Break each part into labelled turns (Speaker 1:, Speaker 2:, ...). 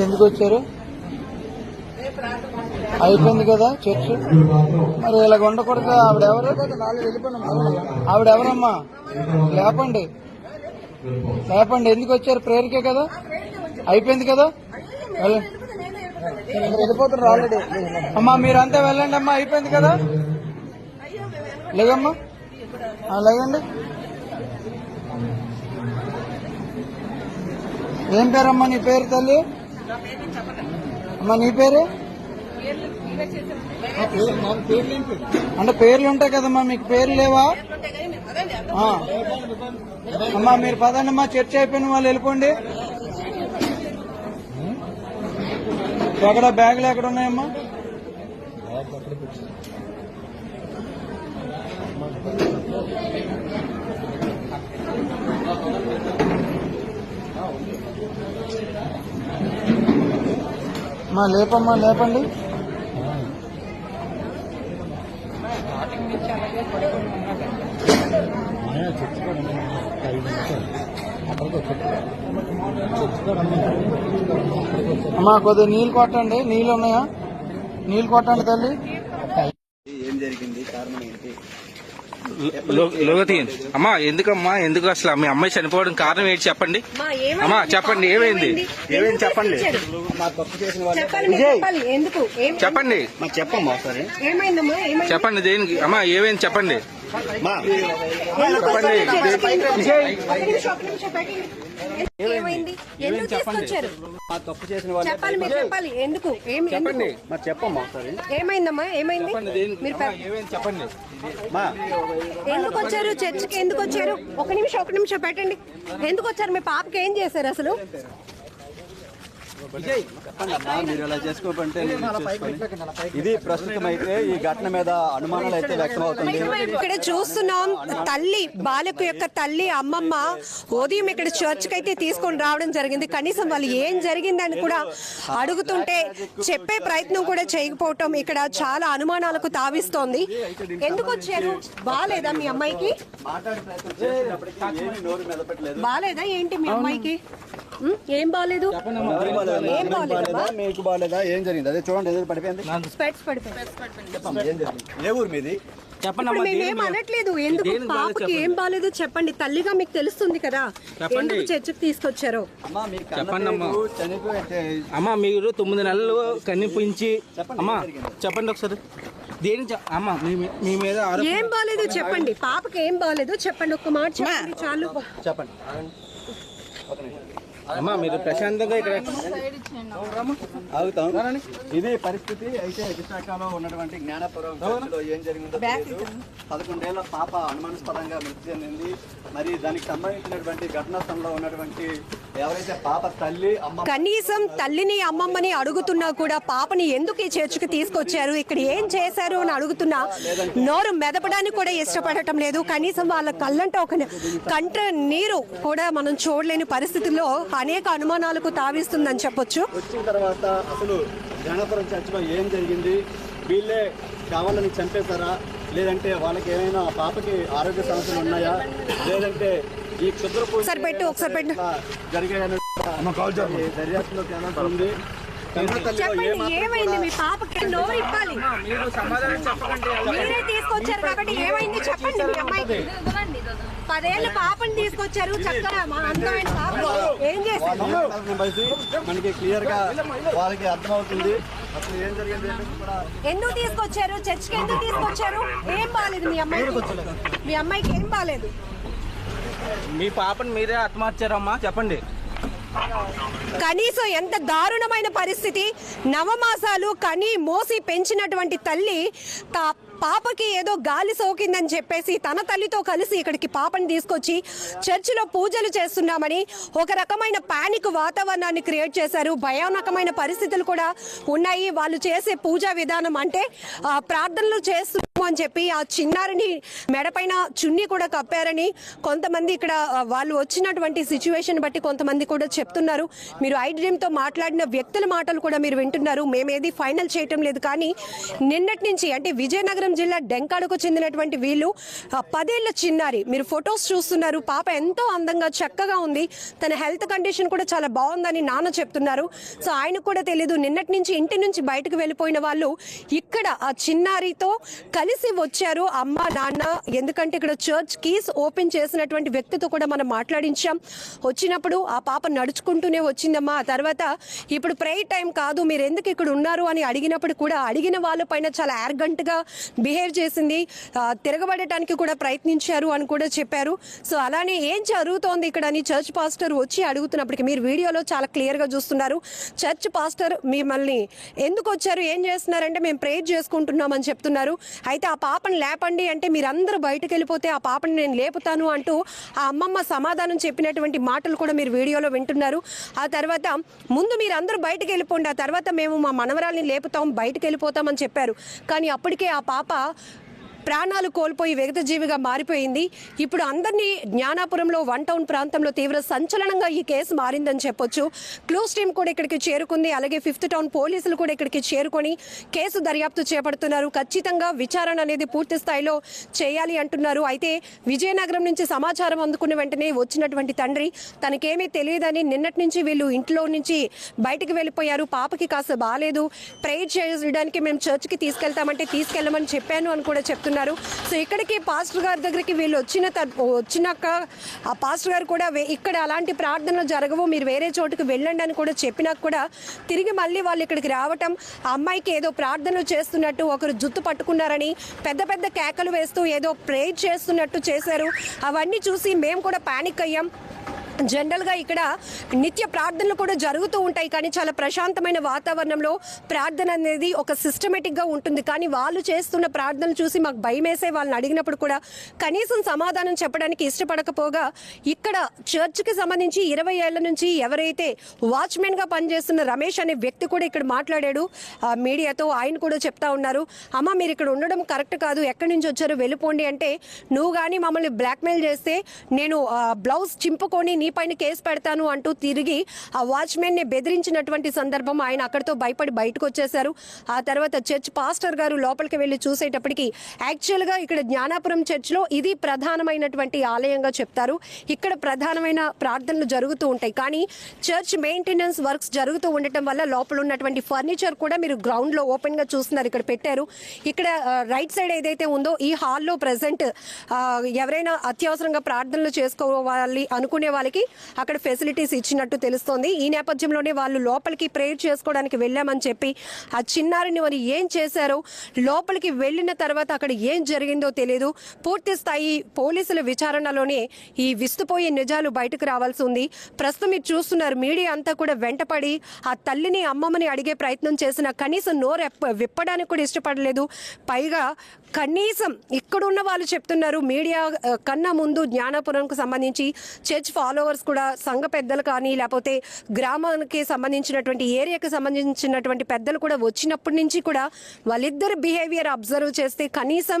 Speaker 1: అయిపోయింది ఎందుకు వచ్చారు? అయిపోయింది కదా చర్చ్? మరి ఇలా ఉండకూడదు. ఆవిడ ఎవరో కదా నాలుగు ఆవిడ ఎవరమ్మా? లేపండి. లేపండి. ఎందుకు వచ్చారు? ప్రేయర్కే కదా? అయిపోయింది కదా? వెళ్ళిపోతున్నారు ఆల్రెడీ. అమ్మా మీరంతా వెళ్ళండి అమ్మా. అయిపోయింది కదా? లేదమ్మా లేదండి ఏం పేరమ్మా నీ పేరు తల్లి? అమ్మా నీ పేరు? అంటే పేర్లు ఉంటాయి కదమ్మా మీకు పేర్లు లేవా. అమ్మా మీరు పదండి అమ్మా చర్చ అయిపోయిన వాళ్ళు వెళ్ళిపోండి. ఎక్కడ బ్యాగులు ఎక్కడ ఉన్నాయమ్మా? మా లేపమ్మా లేపండి. అమ్మా కొద్దిగా నీళ్ళు కొట్టండి. నీళ్ళు ఉన్నాయా? నీళ్ళు కొట్టండి తల్లి.
Speaker 2: ఏం జరిగింది? కారణం ఏంటి?
Speaker 3: లోగా తీయండి అమ్మా ఎందుకమ్మా ఎందుకు అసలు మీ అమ్మాయి చనిపోవడం కారణం ఏంటి చెప్పండి? అమ్మా చెప్పండి ఏమైంది? ఏమైంది చెప్పండి? చెప్పండి.
Speaker 2: చెప్పమ్మా
Speaker 3: చెప్పండి దేనికి? అమ్మా ఏమైంది చెప్పండి?
Speaker 4: ఏమైంది? ఎందుకు తీసుకొచ్చారు?
Speaker 2: మా తప్పు చేసిన వాళ్ళు
Speaker 4: చెప్పాలి మీరు చెప్పాలి. ఎందుకు? ఏం
Speaker 3: చెప్పండి.
Speaker 4: ఎందుకు?
Speaker 2: మరి చెప్పమ్మా ఒకసారి.
Speaker 4: ఏమైందమ్మా? ఏమైంది? మీరు
Speaker 3: చెప్పండి.
Speaker 4: ఎందుకు వచ్చారు చర్చికి ఎందుకు వచ్చారు ఒక నిమిషం ఒక నిమిషం పెట్టండి. ఎందుకు వచ్చారు మీ పాపకి ఏం చేశారు అసలు?
Speaker 2: మీరు ఇలా. ఇది ప్రస్తుతం అయితే ఈ ఘటన మీద అనుమానాలు అయితే వ్యక్తం అవుతుంది
Speaker 4: ఇక్కడ చూస్తున్నాం తల్లి బాలకు యొక్క తల్లి అమ్మమ్మ ఉదయం ఇక్కడ చర్చ్ అయితే తీసుకొని రావడం జరిగింది. కనీసం వాళ్ళు ఏం జరిగిందని కూడా అడుగుతుంటే చెప్పే ప్రయత్నం కూడా చేయకపోవటం ఇక్కడ చాలా అనుమానాలకు తావిస్తోంది. ఎందుకు వచ్చారు? బాగాలేదా మీ అమ్మాయికి? బాగాలేదా ఏంటి మీ అమ్మాయికి? ఏం బాగాలేదు
Speaker 2: మీకు బాగాలేదా? ఏం జరిగింది? అదే చూడండి ఏదో పడిపోయింది?
Speaker 4: స్పెట్స్
Speaker 2: ఏం జరిగింది? ఏ ఊరు మీది?
Speaker 3: చెప్పండి
Speaker 4: మేమేం అనట్లేదు. ఎందుకు? పాపకి ఏం బాగాలేదు చెప్పండి. తల్లిగా మీకు తెలుస్తుంది కదా.
Speaker 3: చెప్పండి.
Speaker 4: ఎందుకు చర్చకి తీసుకొచ్చారో?
Speaker 3: చెప్పండి అమ్మా. మీరు తొమ్మిది నెలలు కనిపించి
Speaker 2: చెప్పండి,
Speaker 3: అమ్మా? చెప్పండి ఒకసారి. దేని అమ్మా మీ మీద
Speaker 4: ఏం బాగాలేదు చెప్పండి. పాపకి ఏం బాగాలేదు. చెప్పండి ఒక్క మాట చెప్పండి చాలు.
Speaker 2: చెప్పండి.
Speaker 3: అమ్మా మీరు ప్రశాంతంగా ఇక్కడ
Speaker 2: ఆగుతాం. ఇది పరిస్థితి అయితే విశాఖలో ఉన్నటువంటి జ్ఞానపురం ఏం జరిగిందో పదకొండేళ్ళ పాప అనుమానాస్పదంగా మృతి చెందింది. మరి దానికి సంబంధించినటువంటి ఘటనా స్థలంలో ఉన్నటువంటి ఎవరైతే పాప తల్లి అమ్మ
Speaker 4: కనీసం తల్లిని అమ్మమ్మని అడుగుతున్నా కూడా పాపని ఎందుకు ఈ చర్చికి తీసుకొచ్చారు? ఇక్కడ ఏం చేశారు అని అడుగుతున్నా నోరు మెదపడానికి కూడా ఇష్టపడటం లేదు. కనీసం వాళ్ళ కళ్ళంట ఒక కంట నీరు కూడా మనం చూడలేని పరిస్థితుల్లో అనేక అనుమానాలకు తావిస్తుందని చెప్పొచ్చు.
Speaker 2: వచ్చిన తర్వాత అసలు జ్ఞానపురం చర్చిలో ఏం జరిగింది? వీళ్ళే కావాలని చంపేశారా? లేదంటే వాళ్ళకి ఏమైనా పాపకి ఆరోగ్య సమస్యలు ఉన్నాయా? లేదంటే ఈ క్షుద్ర
Speaker 4: ఒకసారి పెట్టు, ఒకసారి పెట్టు.
Speaker 2: జరిగాయని దర్యాప్తులోకి ఏమైనా ఉంది?
Speaker 4: చెప్పండి ఏమైంది? మీ పాపకి నోరు ఇప్పాలి
Speaker 3: మీరు సమాధానం చెప్పకండి
Speaker 4: మీరే తీసుకొచ్చారు కాబట్టి ఏమైంది? చెప్పండి మీ అమ్మాయికి. పదేళ్ళ పాపని తీసుకొచ్చారు చక్కగా మా అందమైన పాప ఏం చేశారు?
Speaker 2: వాళ్ళని బట్టి మనకి క్లియర్గా వాళ్ళకి అర్థమవుతుంది. అసలు ఏం జరిగింది ఏంటో కూడా
Speaker 4: ఎందుకు తీసుకొచ్చారు? చర్చికి ఎందుకు తీసుకొచ్చారు? ఏం బాగాలేదు మీ అమ్మాయికి? మీ అమ్మాయికి ఏం బాగాలేదు
Speaker 3: మీ పాపని మీరే ఆత్మహత్యారమ్మా? చెప్పండి.
Speaker 4: కనీసం ఎంత దారుణమైన పరిస్థితి. నవమాసాలు కని మోసి పెంచినటువంటి తల్లి తా పాపకి ఏదో గాలి సోకిందని చెప్పేసి తన తల్లితో కలిసి ఇక్కడికి పాపని తీసుకొచ్చి చర్చిలో పూజలు చేస్తున్నామని ఒక రకమైన పానిక్ వాతావరణాన్ని క్రియేట్ చేశారు. భయానకమైన పరిస్థితులు కూడా ఉన్నాయి. వాళ్ళు చేసే పూజా విధానం అంటే ప్రార్థనలు ప్రార్థనలు చేస్తున్నాము అని చెప్పి ఆ చిన్నారిని మెడపైన చున్నీ కూడా కప్పారని కొంతమంది ఇక్కడ వాళ్ళు వచ్చినటువంటి సిచ్యువేషన్ బట్టి కొంతమంది కూడా చెప్తున్నారు. మీరు ఐ డ్రీమ్తో మాట్లాడిన వ్యక్తుల మాటలు కూడా మీరు వింటున్నారు. మేమేది ఫైనల్ చేయటం లేదు. కానీ నిన్నటి నుంచి అంటే విజయనగరం జిల్లా డెంకాడకు చెందినటువంటి వీళ్ళు పదేళ్ళ చిన్నారి. మీరు ఫొటోస్ చూస్తున్నారు. పాప ఎంతో అందంగా చక్కగా ఉంది. తన హెల్త్ కండిషన్ కూడా చాలా బాగుందని నాన్న చెప్తున్నారు. సో ఆయనకు కూడా తెలియదు నిన్నటి నుంచి ఇంటి నుంచి బయటకు వెళ్ళిపోయిన వాళ్ళు ఇక్కడ ఆ చిన్నారితో కలిసి వచ్చారు అమ్మ నాన్న. ఎందుకంటే ఇక్కడ చర్చ్ కీస్ ఓపెన్ చేసినటువంటి వ్యక్తితో కూడా మనం మాట్లాడించాం. వచ్చినప్పుడు ఆ పాప నడుచుకుంటూనే వచ్చిందమ్మా. ఆ తర్వాత ఇప్పుడు ప్రేయర్ టైం కాదు మీరు ఎందుకు ఇక్కడ ఉన్నారు అని అడిగినప్పుడు కూడా అడిగిన వాళ్ళ పైన చాలా యార్గంట్గా బిహేవ్ చేసింది. తిరగబడటానికి కూడా ప్రయత్నించారు అని కూడా చెప్పారు. సో అలానే ఏం జరుగుతోంది ఇక్కడ అని చర్చ్ పాస్టర్ వచ్చి అడుగుతున్నప్పటికీ మీరు వీడియోలో చాలా క్లియర్గా చూస్తున్నారు. చర్చ్ పాస్టర్ మిమ్మల్ని ఎందుకు వచ్చారు? ఏం చేస్తున్నారంటే మేము ప్రేయర్ చేసుకుంటున్నామని చెప్తున్నారు. అయితే ఆ పాపను లేపండి అంటే మీరందరూ బయటకు వెళ్ళిపోతే ఆ పాపని నేను లేపుతాను అంటూ ఆ అమ్మమ్మ సమాధానం చెప్పినటువంటి మాటలు కూడా మీరు వీడియోలో వింటున్నారు. ఆ తర్వాత ముందు మీరు అందరూ బయటకు వెళ్ళిపోండి. ఆ తర్వాత మేము మా మనవరాల్ని లేపుతాం బయటకు వెళ్ళిపోతామని చెప్పారు. కానీ అప్పటికే ఆ పాప ప్రాణాలు కోల్పోయి జీవిగా మారిపోయింది. ఇప్పుడు అందరినీ జ్ఞానాపురంలో వన్ టౌన్ ప్రాంతంలో తీవ్ర సంచలనంగా ఈ కేసు మారిందని చెప్పొచ్చు. క్లూస్ టీం కూడా ఇక్కడికి చేరుకుంది. అలాగే ఫిఫ్త్ టౌన్ పోలీసులు కూడా ఇక్కడికి చేరుకొని కేసు దర్యాప్తు చేపడుతున్నారు. ఖచ్చితంగా విచారణ అనేది పూర్తి స్థాయిలో చేయాలి అంటున్నారు. అయితే విజయనగరం నుంచి సమాచారం అందుకున్న వెంటనే వచ్చినటువంటి తండ్రి తనకేమీ తెలియదని నిన్నటి నుంచి వీళ్ళు ఇంట్లో నుంచి బయటికి వెళ్ళిపోయారు. పాపకి కాస్త బాగాలేదు ప్రేయర్ చేయడానికి మేము చర్చ్కి తీసుకెళ్తామంటే తీసుకెళ్ళమని చెప్పాను అని కూడా చెప్తున్నారు. సో ఇక్కడికి పాస్టర్ గారి దగ్గరికి వీళ్ళు వచ్చిన వచ్చినాక ఆ పాస్టర్ గారు కూడా ఇక్కడ అలాంటి ప్రార్థనలు జరగవు మీరు వేరే చోటుకు వెళ్ళండి అని కూడా చెప్పినా కూడా తిరిగి మళ్ళీ వాళ్ళు ఇక్కడికి రావటం ఆ అమ్మాయికి ఏదో ప్రార్థనలు చేస్తున్నట్టు ఒకరు జుత్తు పట్టుకున్నారని పెద్ద పెద్ద కేకలు వేస్తూ ఏదో ప్రేయర్ చేస్తున్నట్టు చేశారు. అవన్నీ చూసి మేము కూడా ప్యానిక్ అయ్యాం. జనరల్గా ఇక్కడ నిత్య ప్రార్థనలు కూడా జరుగుతూ ఉంటాయి. కానీ చాలా ప్రశాంతమైన వాతావరణంలో ప్రార్థన అనేది ఒక సిస్టమేటిక్గా ఉంటుంది. కానీ వాళ్ళు చేస్తున్న ప్రార్థనలు చూసి మాకు భయం వేసే వాళ్ళని అడిగినప్పుడు కూడా కనీసం సమాధానం చెప్పడానికి ఇష్టపడకపోగా ఇక్కడ చర్చ్కి సంబంధించి ఇరవై ఏళ్ళ నుంచి ఎవరైతే వాచ్మెన్గా పనిచేస్తున్న రమేష్ అనే వ్యక్తి కూడా ఇక్కడ మాట్లాడాడు. మీడియాతో ఆయన కూడా చెప్తా ఉన్నారు. అమ్మ మీరు ఇక్కడ ఉండడం కరెక్ట్ కాదు. ఎక్కడి నుంచి వచ్చారో వెళ్ళిపోండి అంటే నువ్వు కానీ మమ్మల్ని బ్లాక్మెయిల్ చేస్తే నేను బ్లౌజ్ చింపుకొని నీ పైన కేసు పెడతాను అంటూ తిరిగి ఆ వాచ్మెన్ని బెదిరించినటువంటి సందర్భం ఆయన అక్కడితో భయపడి బయటకు వచ్చేశారు. ఆ తర్వాత చర్చ్ పాస్టర్ గారు లోపలికి వెళ్ళి చూసేటప్పటికి యాక్చువల్గా ఇక్కడ జ్ఞానాపురం చర్చ్లో ఇది ప్రధానమైనటువంటి ఆలయంగా చెప్తారు. ఇక్కడ ప్రధానమైన ప్రార్థనలు జరుగుతూ ఉంటాయి. కానీ చర్చ్ మెయింటెనెన్స్ వర్క్స్ జరుగుతూ ఉండటం వల్ల లోపల ఉన్నటువంటి ఫర్నిచర్ కూడా మీరు గ్రౌండ్లో ఓపెన్గా చూస్తున్నారు. ఇక్కడ పెట్టారు. ఇక్కడ రైట్ సైడ్ ఏదైతే ఉందో ఈ హాల్లో ప్రెసెంట్ ఎవరైనా అత్యవసరంగా ప్రార్థనలు చేసుకోవాలి అనుకునే వాళ్ళకి అక్కడ ఫెసిలిటీస్ ఇచ్చినట్టు తెలుస్తోంది. ఈ నేపథ్యంలోనే వాళ్ళు లోపలికి ప్రేయర్ చేసుకోవడానికి వెళ్ళామని చెప్పి ఆ చిన్నారిని మరి ఏం చేశారో? లోపలికి వెళ్ళిన తర్వాత అక్కడ ఏం జరిగిందో తెలియదు పూర్తి స్థాయి పోలీసుల విచారణలోనే ఈ విస్తుపోయే నిజాలు బయటకు రావాల్సి ఉంది. ప్రస్తుతం మీరు చూస్తున్నారు మీడియా అంతా కూడా వెంటపడి ఆ తల్లిని అమ్మమ్మని అడిగే ప్రయత్నం చేసిన కనీసం నోరు విప్పడానికి కూడా ఇష్టపడలేదు. పైగా కనీసం ఇక్కడున్న వాళ్ళు చెప్తున్నారు మీడియా కన్నా ముందు జ్ఞానాపురంకు సంబంధించి చర్చ్ ఫాలోవర్స్ కూడా సంఘ పెద్దలు కానీ లేకపోతే గ్రామానికి సంబంధించినటువంటి ఏరియాకి సంబంధించినటువంటి పెద్దలు కూడా వచ్చినప్పటి నుంచి కూడా వాళ్ళిద్దరు బిహేవియర్ అబ్జర్వ్ చేస్తే కనీసం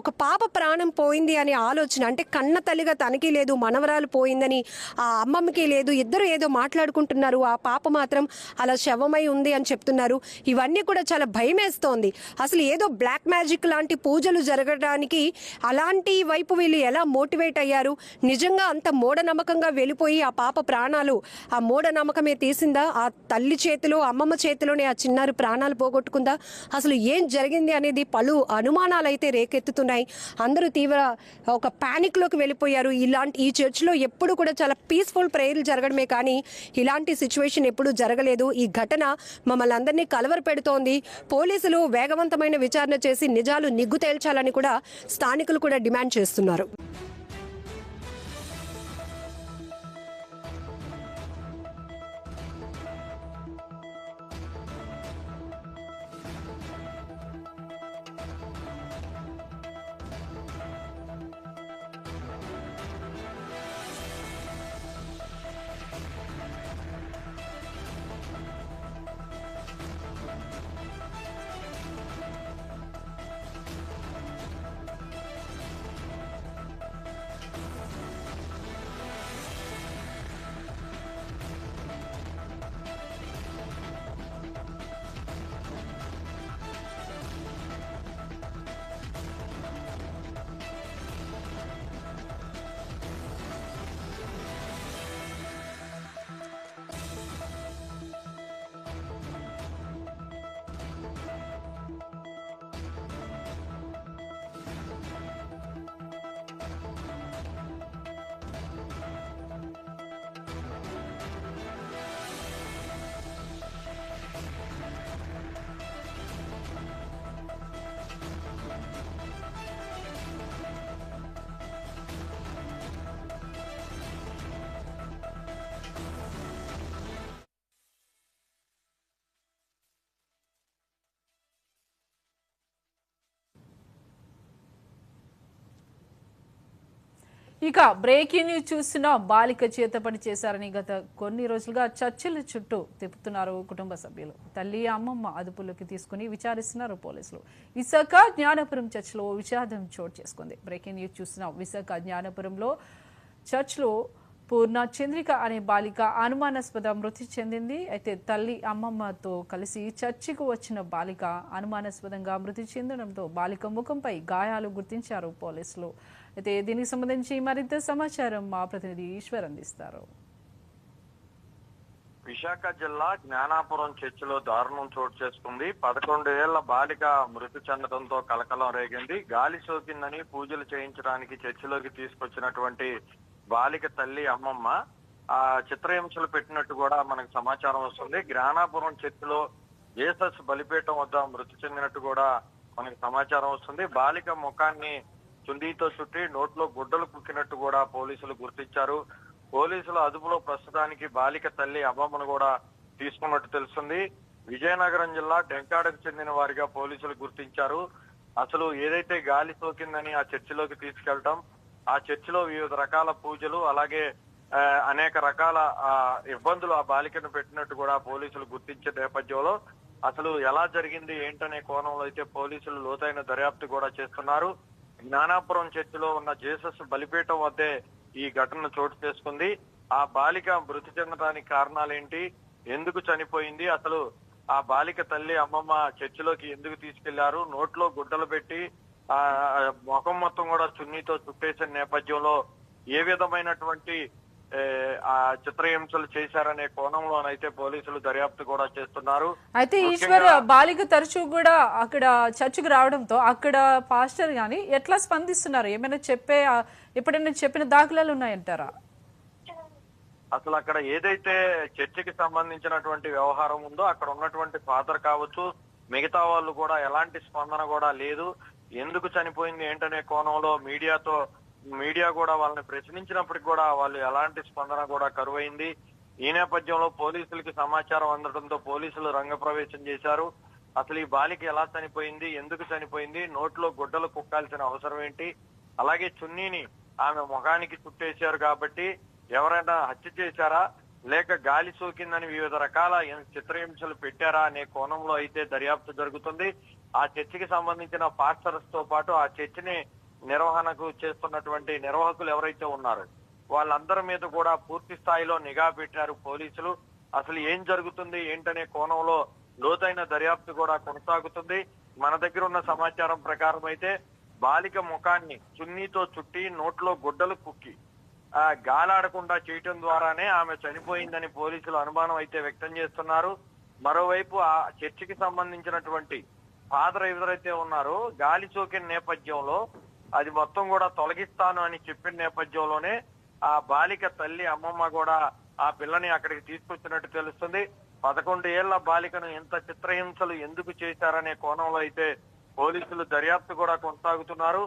Speaker 4: ఒక పాప ప్రాణం పోయింది అనే ఆలోచన అంటే కన్న తల్లిగా తనకి లేదు మనవరాలు పోయిందని ఆ అమ్మమ్మకి లేదు ఇద్దరు ఏదో మాట్లాడుకుంటున్నారు ఆ పాప మాత్రం అలా శవమై ఉంది అని చెప్తున్నారు. ఇవన్నీ కూడా చాలా భయమేస్తోంది. అసలు ఏదో బ్లాక్ మ్యాజిక్ లాంటి పూజలు జరగడానికి అలాంటి వైపు వీళ్ళు ఎలా మోటివేట్ అయ్యారు? నిజంగా అంత మూఢనమ్మకంగా వెళ్ళిపోయి ఆ పాప ప్రాణాలు ఆ మూఢనమ్మకమే తీసిందా? ఆ తల్లి చేతిలో అమ్మమ్మ చేతిలోనే ఆ చిన్నారి ప్రాణాలు పోగొట్టుకుందా? అసలు ఏం జరిగింది అనేది పలు అనుమానాలు అయితే రేకెత్తుతున్నాయి. అందరూ తీవ్ర ఒక ప్యానిక్లోకి వెళ్ళిపోయారు. ఇలాంటి ఈ చర్చ్లో ఎప్పుడు కూడా చాలా పీస్ఫుల్ ప్రేయర్లు జరగడమే కానీ ఇలాంటి సిచ్యువేషన్ ఎప్పుడు జరగలేదు. ఈ ఘటన మమ్మల్ని అందరినీ కలవర పెడుతోంది పోలీసులు వేగవంతమైన విచారణ చేసి నిజాలు నిగ్గు తేల్చాలని కూడా స్థానికులు కూడా డిమాండ్ చేస్తున్నారు.
Speaker 5: ఇక బ్రేకింగ్ న్యూస్ చూసిన బాలిక చేత పని చేశారని గత కొన్ని రోజులుగా చర్చల చుట్టూ తిప్పుతున్నారు కుటుంబ సభ్యులు. తల్లి అమ్మమ్మ అదుపులోకి తీసుకుని విచారిస్తున్నారు పోలీసులు. విశాఖ జ్ఞానపురం చర్చిలో విషాదం చోటు చేసుకుంది. బ్రేకింగ్ న్యూస్ చూసిన విశాఖ జ్ఞానపురంలో చర్చ్లో పూర్ణ చంద్రిక అనే బాలిక అనుమానాస్పద మృతి చెందింది. అయితే తల్లి అమ్మమ్మతో కలిసి చర్చికి వచ్చిన బాలిక అనుమానాస్పదంగా మృతి చెందడంతో బాలిక ముఖంపై గాయాలు గుర్తించారు పోలీసులు. అయితే దీనికి సంబంధించి మరింత సమాచారం మా ప్రతినిధి ఈశ్వర్ అందిస్తారు.
Speaker 6: విశాఖ జిల్లా జ్ఞానాపురం చర్చిలో దారుణం చోటు చేసుకుంది. పదకొండు ఏళ్ళ బాలిక మృతి చెందడంతో కలకలం రేగింది. గాలి సోకిందని పూజలు చేయించడానికి చర్చిలోకి తీసుకొచ్చినటువంటి బాలిక తల్లి అమ్మమ్మ ఆ చిత్రహింసలు పెట్టినట్టు కూడా మనకు సమాచారం వస్తుంది. జ్ఞానాపురం చర్చిలో జేసస్ బలిపీఠం వద్ద మృతి చెందినట్టు కూడా మనకు సమాచారం వస్తుంది. బాలిక ముఖాన్ని చుండీతో చుట్టి నోట్లో గుడ్డలు కుక్కినట్టు కూడా పోలీసులు గుర్తించారు. పోలీసుల అదుపులో ప్రస్తుతానికి బాలిక తల్లి అమ్మమ్మను కూడా తీసుకున్నట్టు తెలుస్తుంది. విజయనగరం జిల్లా డెంకాడకు చెందిన వారిగా పోలీసులు గుర్తించారు. అసలు ఏదైతే గాలి సోకిందని ఆ చర్చిలోకి తీసుకెళ్ళటం ఆ చర్చిలో వివిధ రకాల పూజలు అలాగే ఆ, అనేక రకాల ఆ, ఇబ్బందులు ఆ బాలికను పెట్టినట్టు కూడా పోలీసులు గుర్తించే నేపథ్యంలో అసలు ఎలా జరిగింది ఏంటనే కోణంలో అయితే పోలీసులు లోతైన దర్యాప్తు కూడా చేస్తున్నారు. జ్ఞానాపురం చర్చిలో ఉన్న జేసస్ బలిపీఠం వద్దే ఈ ఘటన చోటు చేసుకుంది. ఆ బాలిక మృతి చెందడానికి కారణాలేంటి ఎందుకు చనిపోయింది అసలు ఆ బాలిక తల్లి అమ్మమ్మ చర్చిలోకి ఎందుకు తీసుకెళ్ళారు నోట్లో గుడ్డలు పెట్టి ఆ ముఖం మొత్తం కూడా చున్నీతో చుట్టేసిన నేపథ్యంలో ఏ విధమైనటువంటి ఆ చిత్రహింసలు చేశారనే కోణంలోనైతే పోలీసులు దర్యాప్తు కూడా చేస్తున్నారు.
Speaker 5: అయితే ఈశ్వర్ బాలిక తరచూ కూడా అక్కడ చర్చికి రావడంతో అక్కడ పాస్టర్ గాని ఎట్లా స్పందిస్తున్నారు? ఏమైనా చెప్పే ఎప్పుడైనా చెప్పిన దాఖలాలు ఉన్నాయంటారా?
Speaker 6: అసలు అక్కడ ఏదైతే చర్చికి సంబంధించినటువంటి వ్యవహారం ఉందో అక్కడ ఉన్నటువంటి ఫాదర్ కావచ్చు మిగతా వాళ్ళు కూడా ఎలాంటి స్పందన కూడా లేదు. ఎందుకు చనిపోయింది ఏంటనే కోణంలో మీడియాతో మీడియా కూడా వాళ్ళని ప్రశ్నించినప్పటికి కూడా వాళ్ళు ఎలాంటి స్పందన కూడా కరువైంది. ఈ నేపథ్యంలో పోలీసులకి సమాచారం అందడంతో పోలీసులు రంగప్రవేశం చేశారు. అసలు ఈ బాలిక ఎలా చనిపోయింది ఎందుకు చనిపోయింది నోట్లో గుడ్డలు కుక్కాల్సిన అవసరం ఏంటి అలాగే చున్నీని ఆమె ముఖానికి చుట్టేశారు కాబట్టి ఎవరైనా హత్య చేశారా లేక గాలి సోకిందని వివిధ రకాల చిత్రహింసలు పెట్టారా అనే కోణంలో అయితే దర్యాప్తు జరుగుతుంది. ఆ చర్చికి సంబంధించిన పాస్టర్స్తో పాటు ఆ చర్చిని నిర్వహణకు చేస్తున్నటువంటి నిర్వాహకులు ఎవరైతే ఉన్నారో వాళ్ళందరి మీద కూడా పూర్తి స్థాయిలో నిఘా పెట్టారు పోలీసులు. అసలు ఏం జరుగుతుంది ఏంటనే కోణంలో లోతైన దర్యాప్తు కూడా కొనసాగుతుంది. మన దగ్గర ఉన్న సమాచారం ప్రకారం అయితే బాలిక ముఖాన్ని చున్నీతో చుట్టి నోట్లో గుడ్డలు కుక్కి ఆ గాలాడకుండా చేయటం ద్వారానే ఆమె చనిపోయిందని పోలీసులు అనుమానం అయితే వ్యక్తం చేస్తున్నారు. మరోవైపు ఆ చర్చికి సంబంధించినటువంటి ఫాదర్ ఎవరైతే ఉన్నారో గాలి సోకిన నేపథ్యంలో అది మొత్తం కూడా తొలగిస్తాను అని చెప్పిన నేపథ్యంలోనే ఆ బాలిక తల్లి అమ్మమ్మ కూడా ఆ పిల్లని అక్కడికి తీసుకొచ్చినట్టు తెలుస్తుంది. పదకొండు ఏళ్ళ బాలికను ఎంత చిత్రహింసలు ఎందుకు చేశారనే కోణంలో అయితే పోలీసులు దర్యాప్తు కూడా కొనసాగుతున్నారు.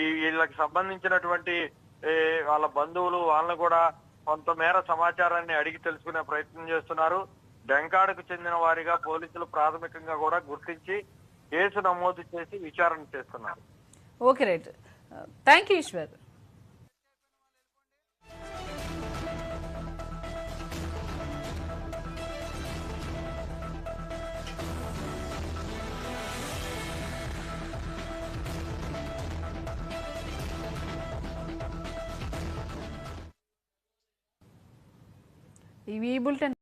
Speaker 6: ఈ వీళ్ళకి సంబంధించినటువంటి వాళ్ళ బంధువులు వాళ్ళని కూడా కొంతమేర సమాచారాన్ని అడిగి తెలుసుకునే ప్రయత్నం చేస్తున్నారు. డెంకాడకు చెందిన వారిగా పోలీసులు ప్రాథమికంగా కూడా గుర్తించి కేసు నమోదు చేసి విచారణ చేస్తున్నారు.
Speaker 5: Okay right. Thank you Eshwar. ఈ బులెటిన్